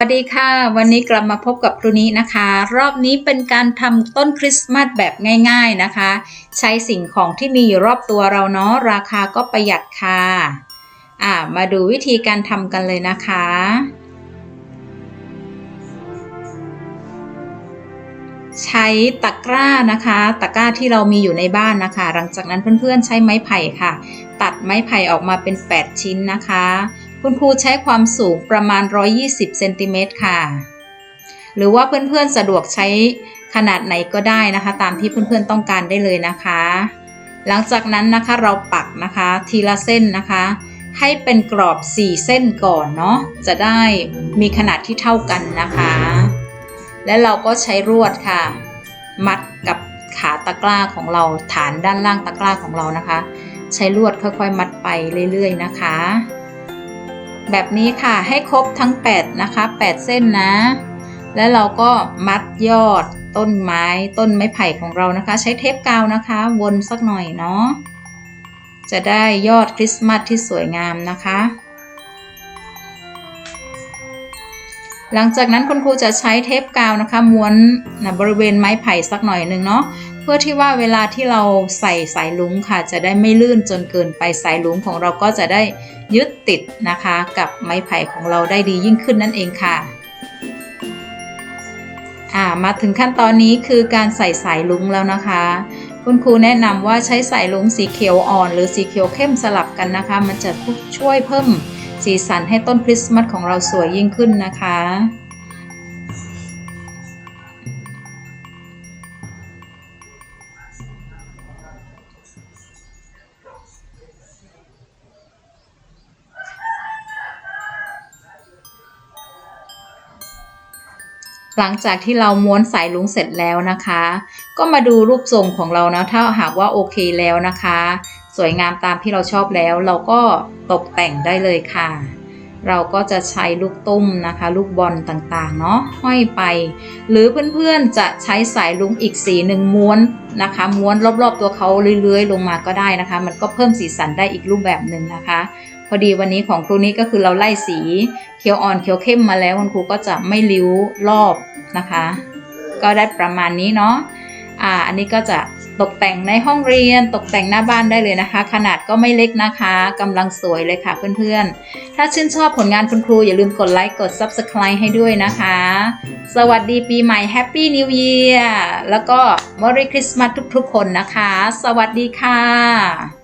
สวัสดีค่ะ วันนี้กลับมาพบกับครูนี้นะคะ รอบนี้เป็นการทำต้นคริสต์มาสแบบง่ายๆนะคะ ใช้สิ่งของที่มีอยู่รอบตัวเราเนาะราคาก็ประหยัดค่ะอ่ามาดูวิธีการทำกันเลยนะคะ ใช้ตะกร้านะคะ ตะกร้าที่เรามีอยู่ในบ้านนะคะ หลังจากนั้นเพื่อนๆใช้ไม้ไผ่ค่ะ ตัดไม้ไผ่ออกมาเป็น 8 ชิ้นนะคะ คุณครูใช้ความสูงประมาณ 120เซนติเมตรค่ะ หรือว่าเพื่อนๆสะดวกใช้ขนาดไหนก็ได้นะคะ ตามที่เพื่อนๆต้องการได้เลยนะคะ หลังจากนั้นนะคะเราปักนะคะทีละเส้นนะคะ ให้เป็นกรอบ 4 เส้นก่อนเนาะจะได้มีขนาดที่เท่ากันนะคะ และเราก็ใช้รวดค่ะ มัดกับขาตะกร้าของเราฐานด้านล่างตะกร้าของเรานะคะ ใช้ลวดค่อยๆ มัดไปเรื่อยๆนะคะ แบบนี้ค่ะให้ครบทั้ง 8 นะคะ 8 เส้นนะ แล้วเราก็มัดยอดต้นไม้ต้นไม้ไผ่ของเรานะคะ ใช้เทปกาวนะคะ วนสักหน่อยเนาะจะได้ยอดคริสต์มาสที่สวยงามนะคะ หลังจากนั้นคุณครูจะใช้เทปกาวนะคะ ม้วนนะบริเวณไม้ไผ่สักหน่อยหนึ่งเนาะ พื่อที่ว่าเวลาที่เราใส่สายลุงค่ะ จะได้ไม่ลื่นจนเกินไปสายลุงของเราก็จะได้ยึดติดนะคะ กับไม้ไผ่ของเราได้ดียิ่งขึ้นนั่นเองค่ะอ่ามาถึงขั้นตอนนี้คือการใส่สายลุงแล้วนะคะ คุณครูแนะนำว่าใช้สายลุงสีเขียวอ่อน หรือสีเขียวเข้มสลับกันนะคะ มันจะช่วยเพิ่มสีสันให้ต้นคริสต์มาสของเราสวยยิ่งขึ้นนะคะ หลังจากที่เราม้วนสายลุงเสร็จแล้วนะคะ ก็มาดูรูปทรงของเรานะถ้าหากว่าโอเคแล้วนะคะ สวยงามตามที่เราชอบแล้ว เราก็ตกแต่งได้เลยค่ะ เราก็จะใช้ลูกตุ้มนะคะ ลูกบอลต่างๆเนาะห้อยไป หรือเพื่อนๆจะใช้สายลุงอีกสีหนึ่งม้วนนะคะ ม้วนรอบๆตัวเขาเลื้อยๆ ลงมาก็ได้นะคะ มันก็เพิ่มสีสันได้อีกรูปแบบหนึ่งนะคะ พอดีวันนี้ของครูนี้ก็คือเราไล่สีเขียวอ่อนเขียวเข้มมาแล้วคุณครูก็จะไม่ริ้วรอบนะคะ ก็ได้ประมาณนี้เนาะอ่าอันนี้ก็จะ ตกแต่งในห้องเรียน ตกแต่งหน้าบ้านได้เลยนะคะ ขนาดก็ไม่เล็กนะคะกำลังสวยเลยค่ะเพื่อนๆ ถ้าชื่นชอบผลงานคุณครูอย่าลืมกดไลค์กด Subscribe ให้ด้วยนะคะ สวัสดีปีใหม่ Happy New Year แล้วก็ Merry Christmas ทุกๆคนนะคะ สวัสดีค่ะ